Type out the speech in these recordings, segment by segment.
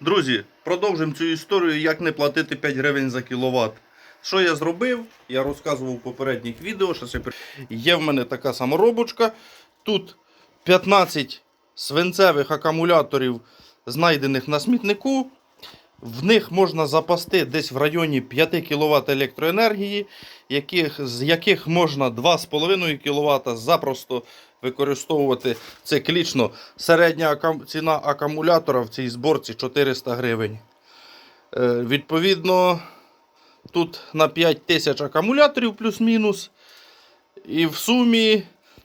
Друзі, продовжимо цю історію, як не платити 5 гривень за кіловат. Що я зробив? Я розказував у попередніх відео. Що це... Є в мене така саморобочка. Тут 15 свинцевих акумуляторів, знайдених на смітнику. В них можна запасти десь в районі 5 кВт електроенергії, яких, з яких можна 2,5 кВт запросто використовувати циклічно. Середня ціна акумулятора в цій зборці 400 гривень. Е, відповідно, тут на 5 тисяч акумуляторів плюс-мінус. І в сумі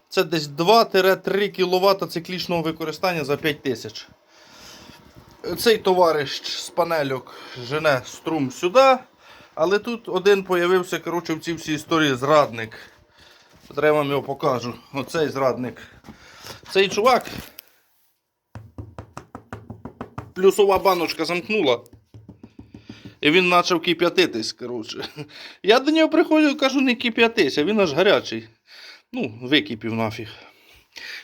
це десь 2-3 кВт циклічного використання за 5 тисяч. Цей товариш з панельок жене струм сюди, але тут один появився коротше, в цій всій історії зрадник. Треба вам його покажу. Оцей зрадник. Цей чувак. Плюсова баночка замкнула. І він почав кип'ятитись, коротше. Я до нього приходжу і кажу, не кип'ятись, а він аж гарячий. Ну, википів нафіг.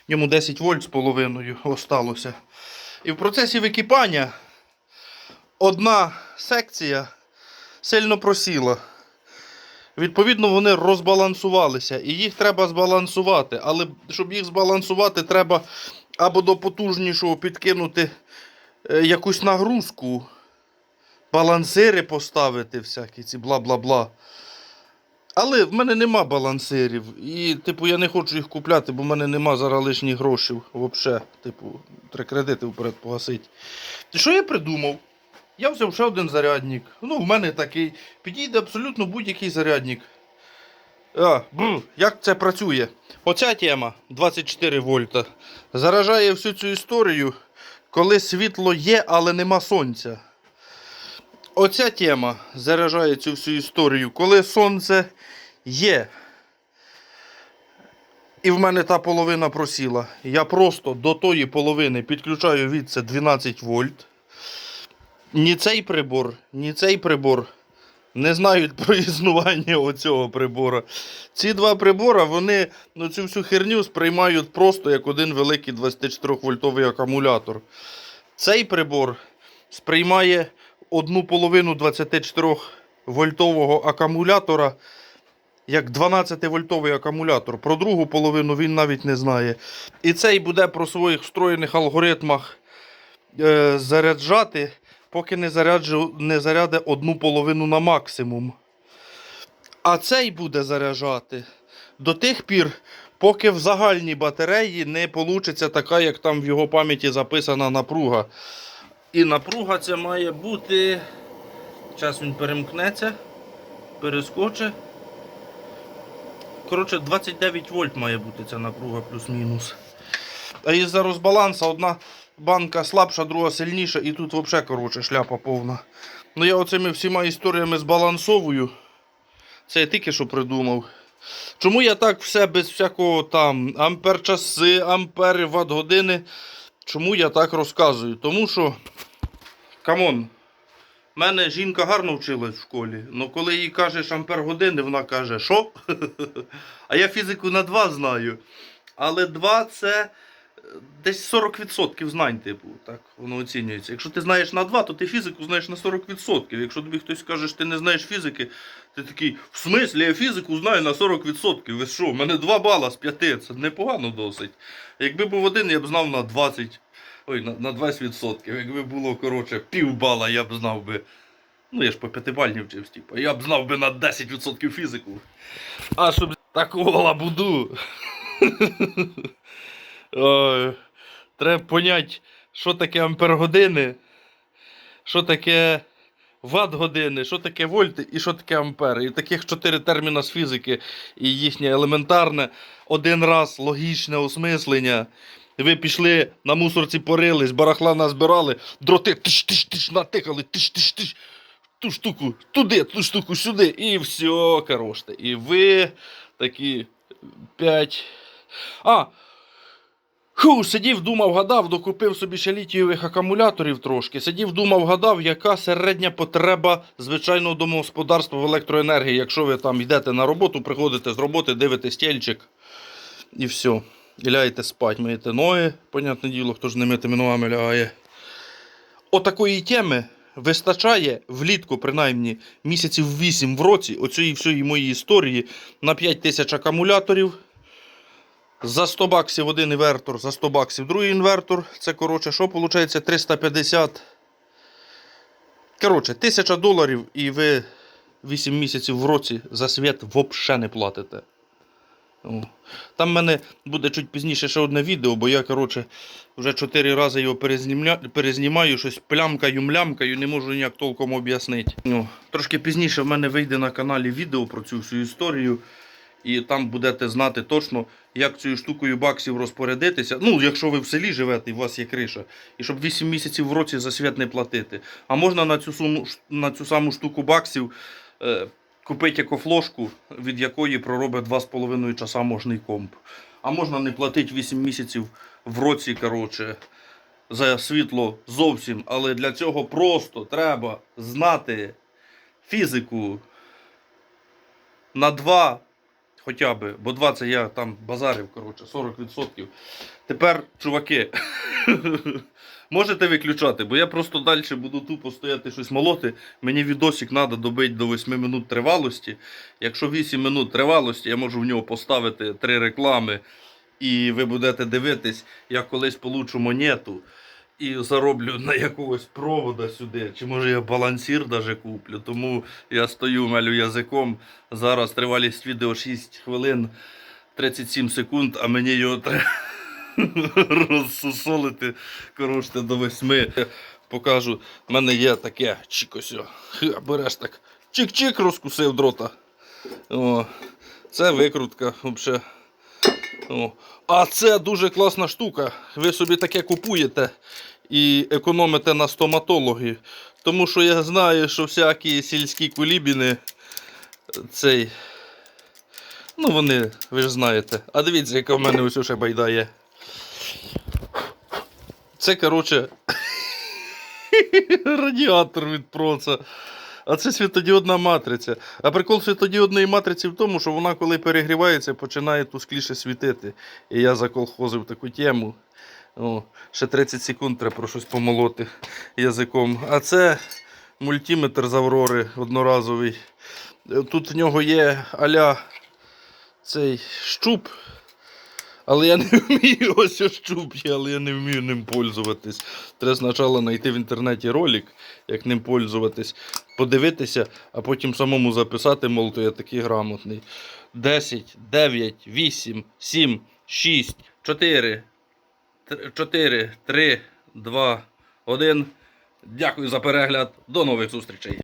Йому 10 вольт з половиною осталося. І в процесі википання одна секція сильно просіла. Відповідно, вони розбалансувалися. І їх треба збалансувати. Але щоб їх збалансувати, треба або до потужнішого підкинути е, якусь нагрузку, балансири поставити, всякі ці бла-бла-бла. Але в мене нема балансирів. І, типу, я не хочу їх купляти, бо в мене нема зараз лишніх грошей. Взагалі, типу, треба кредити вперед погасити. Що я придумав? Я взяв ще один зарядник. Ну, в мене такий. Підійде абсолютно будь-який зарядник. А, бу, як це працює? Оця тема 24 вольта. Заражає всю цю історію, коли світло є, але нема сонця. Оця тема заражає цю всю історію, коли сонце є. І в мене та половина просіла. Я просто до тої половини підключаю від це 12 вольт. Ні цей прибор, ні цей прибор не знають про існування оцього прибора. Ці два прибора, вони ну, цю всю херню сприймають просто як один великий 24-вольтовий акумулятор. Цей прибор сприймає одну половину 24-вольтового акумулятора як 12-вольтовий акумулятор. Про другу половину він навіть не знає. І цей буде про своїх встроєних алгоритмах е, заряджати, поки не, заряджу, не заряде одну половину на максимум. А цей буде заряджати до тих пір, поки в загальній батареї не получиться така, як там в його пам'яті записана напруга. І напруга ця має бути. Зараз він перемкнеться, перескоче. Коротше, 29 вольт має бути ця напруга плюс-мінус. А із-за розбалансу одна банка слабша, друга сильніша, і тут взагалі коротше, шляпа повна. Ну я оцими всіма історіями збалансовую. Це я тільки що придумав. Чому я так все без всякого там ампер часи, ампери, ватт години? Чому я так розказую? Тому що, камон, мене жінка гарно вчилась в школі, але коли їй кажеш ампер години, вона каже, що? А я фізику на 2 знаю. Але 2 це десь 40% знань, типу, так воно оцінюється. Якщо ти знаєш на 2, то ти фізику знаєш на 40%. Якщо тобі хтось каже, що ти не знаєш фізики, ти такий, в смислі, я фізику знаю на 40%. Ви що, в мене 2 бала з 5, це непогано досить. Якби був один, я б знав на 20. Ой, на, на 20%. Якби було, коротше, пів бала, я б знав би. Ну, я ж по п'ятибальні вчився, типу. Я б знав би на 10% фізику. А щоб такого лабуду. Треба поняти, що таке ампер-години, що таке ватт-години, що таке вольти і що таке ампери. І таких чотири терміна з фізики і їхнє елементарне, один раз логічне осмислення. Ви пішли на мусорці порились, барахла назбирали, дроти тиш-тиш-тиш натикали, тиш-тиш-тиш. Ту штуку туди, ту штуку сюди, і все, короче. І ви такі 5. А! Ху, сидів, думав, гадав, докупив собі ще літієвих акумуляторів трошки. Сидів, думав, гадав, яка середня потреба звичайного домогосподарства в електроенергії, якщо ви там йдете на роботу, приходите з роботи, дивитесь стільчик і все. І ляєте спать, миєте ноги, понятне діло, хто ж не митими ногами лягає. отакої теми вистачає влітку, принаймні, місяців 8 в році оцієї всієї моєї історії на 5 тисяч акумуляторів. За 100 баксів один інвертор, за 100 баксів другий інвертор. Це, коротше, що виходить? 350. Коротше, 1000 доларів і ви 8 місяців в році за світ взагалі не платите. Там в мене буде чуть пізніше ще одне відео, бо я, коротше, вже 4 рази його перезнімля... перезнімаю, щось плямкаю, млямкаю, не можу ніяк толком об'яснити. Трошки пізніше в мене вийде на каналі відео про цю всю історію. І там будете знати точно, як цією штукою баксів розпорядитися. Ну, якщо ви в селі живете і у вас є криша, і щоб 8 місяців в році за світ не платити. А можна на цю, суму, на цю саму штуку баксів е, купити екофлошку, від якої проробить 2,5 часа можний комп. А можна не платити 8 місяців в році, коротше, за світло зовсім. Але для цього просто треба знати фізику на 2 хоча би, бо 2 це я там базарив, коротше, 40%. Тепер, чуваки, можете виключати, бо я просто далі буду тупо стояти щось молоти. Мені відосик треба добити до 8 минут тривалості. Якщо 8 минут тривалості, я можу в нього поставити 3 реклами, і ви будете дивитись, я колись получу монету. І зароблю на якогось провода сюди, чи може я балансір даже куплю. Тому я стою, мелю язиком. Зараз тривалість відео 6 хвилин 37 секунд, а мені його треба розсусолити коротше, до 8. Покажу, в мене є таке чікосьо. Береш так. Чик-чик розкусив дрота. О, це викрутка взагалі. О. А це дуже класна штука. Ви собі таке купуєте і економите на стоматологі. Тому що я знаю, що всякі сільські кулібіни цей. Ну, вони, ви ж знаєте. А дивіться, яка в мене ось ще байда є. Це, коротше, радіатор від проца. А це світодіодна матриця. А прикол світодіодної матриці в тому, що вона, коли перегрівається, починає тускліше світити. І я заколхозив таку тему. О, ще 30 секунд треба про щось помолоти язиком. А це мультиметр з Аврори одноразовий. Тут в нього є аля цей щуп. Але я не вмію ось ось щуп але я не вмію ним пользуватись. Треба спочатку знайти в інтернеті ролик, як ним пользуватись, подивитися, а потім самому записати, мол, то я такий грамотний. 10, 9, 8, 7, 6, 4, 4, 3, 2, 1. Дякую за перегляд. До нових зустрічей.